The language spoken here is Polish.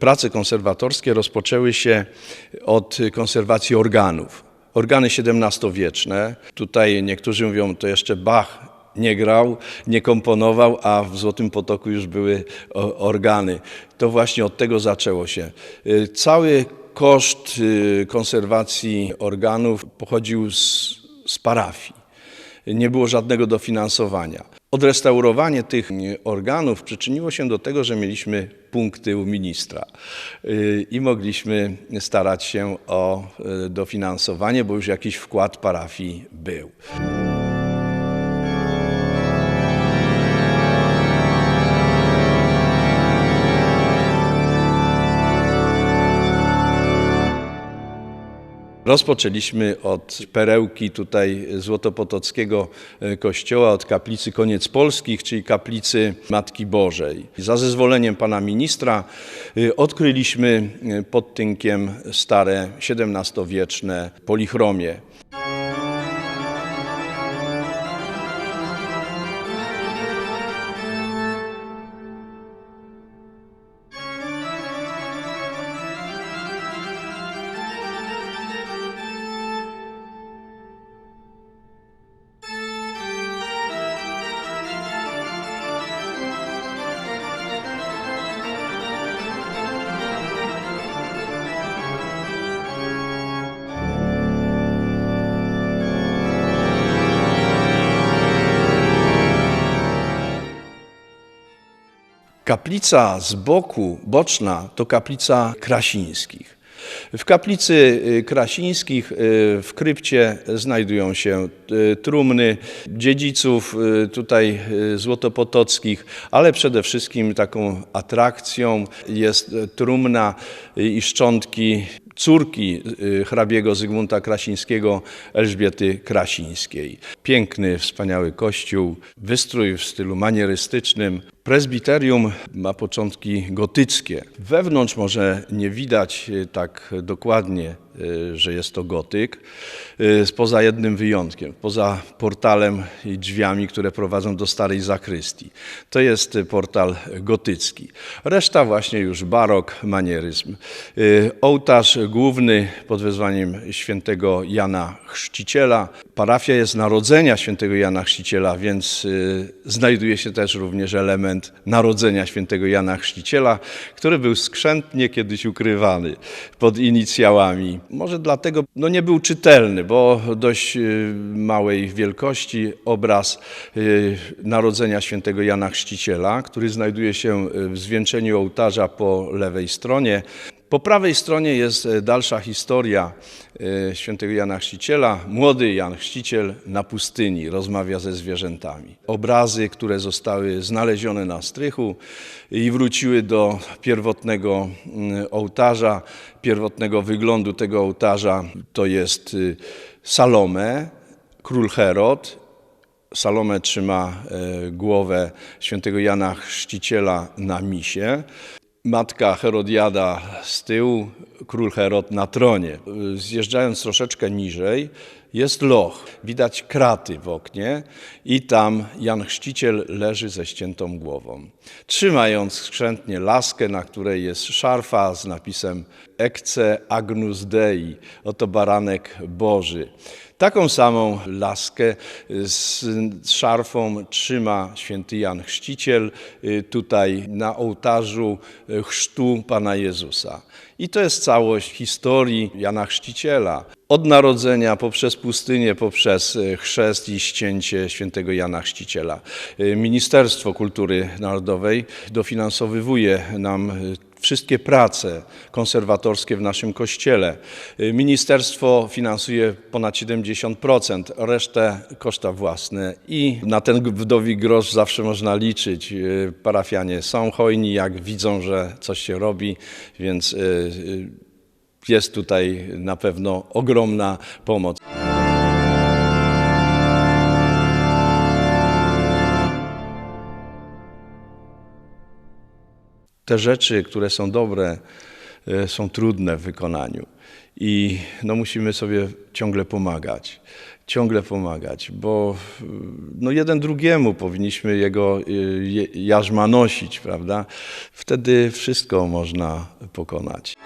Prace konserwatorskie rozpoczęły się od konserwacji organów. Organy XVII-wieczne, tutaj niektórzy mówią, to jeszcze Bach nie grał, nie komponował, a w Złotym Potoku już były organy. To właśnie od tego zaczęło się. Y, Cały koszt y, konserwacji organów pochodził z, z parafii. Nie było żadnego dofinansowania. Odrestaurowanie tych organów przyczyniło się do tego, że mieliśmy punkty u ministra y, i mogliśmy starać się o y, dofinansowanie, bo już jakiś wkład parafii był. Rozpoczęliśmy od perełki tutaj Złotopotockiego e, kościoła, od kaplicy Koniec Polskich, czyli kaplicy Matki Bożej. Za zezwoleniem pana ministra e, odkryliśmy e, pod tynkiem stare XVII-wieczne polichromie. Kaplica z boku, boczna, to kaplica Krasińskich. W kaplicy y, Krasińskich y, w krypcie znajdują się y, trumny dziedziców tutaj złotopotockich, ale przede wszystkim taką atrakcją jest trumna i szczątki córki hrabiego Zygmunta Krasińskiego, Elżbiety Krasińskiej. Piękny, wspaniały kościół, wystrój w stylu manierystycznym. Prezbiterium ma początki gotyckie. Wewnątrz może nie widać y, tak dokładnie, y, że jest to gotyk, y, poza jednym wyjątkiem, poza portalem i drzwiami, które prowadzą do starej zakrystii. To jest portal gotycki. Reszta właśnie już barok, manieryzm. Ołtarz główny pod wezwaniem świętego Jana Chrzciciela. Parafia jest narodzenia świętego Jana Chrzciciela, więc y, znajduje się też również element narodzenia świętego Jana Chrzciciela, który był skrzętnie kiedyś ukrywany pod inicjałami. Może dlatego no nie był czytelny, bo dość y, małej wielkości obraz y, narodzenia świętego Jana Chrzciciela, który znajduje się w zwieńczeniu ołtarza po lewej stronie. Po prawej stronie jest e, dalsza historia e, świętego Jana Chrzciciela. Młody Jan Chrzciciel na pustyni rozmawia ze zwierzętami. Obrazy, które zostały znalezione na strychu i wróciły do pierwotnego mm, ołtarza, pierwotnego wyglądu tego ołtarza, to jest y, Salome, król Herod, Salome trzyma e, głowę świętego Jana Chrzciciela na misie. Matka Herodiada z tyłu, król Herod na tronie. Zjeżdżając troszeczkę niżej jest loch. Widać kraty w oknie i tam Jan Chrzciciel leży ze ściętą głową. Trzymając skrzętnie laskę, na której jest szarfa z napisem Ecce Agnus Dei. Oto baranek Boży. Taką samą laskę z szarfą trzyma święty Jan Chrzciciel y, tutaj na ołtarzu y, chrztu Pana Jezusa. I to jest całość historii Jana Chrzciciela. Od narodzenia poprzez pustynię, poprzez y, chrzest i ścięcie świętego Jana Chrzciciela. Y, Ministerstwo Kultury Narodowej dofinansowywuje nam y, wszystkie prace konserwatorskie w naszym kościele. Y, Ministerstwo finansuje ponad 70%, resztę koszta własne i na ten wdowi grosz zawsze można liczyć. Y, Parafianie są hojni, jak widzą, że coś się robi, więc y, jest tutaj na pewno ogromna pomoc. Te rzeczy, które są dobre, e, są trudne w wykonaniu. I no, musimy sobie ciągle pomagać, ciągle pomagać, bo y, no, jeden drugiemu powinniśmy jego je- jarzma nosić, prawda? Wtedy wszystko można pokonać.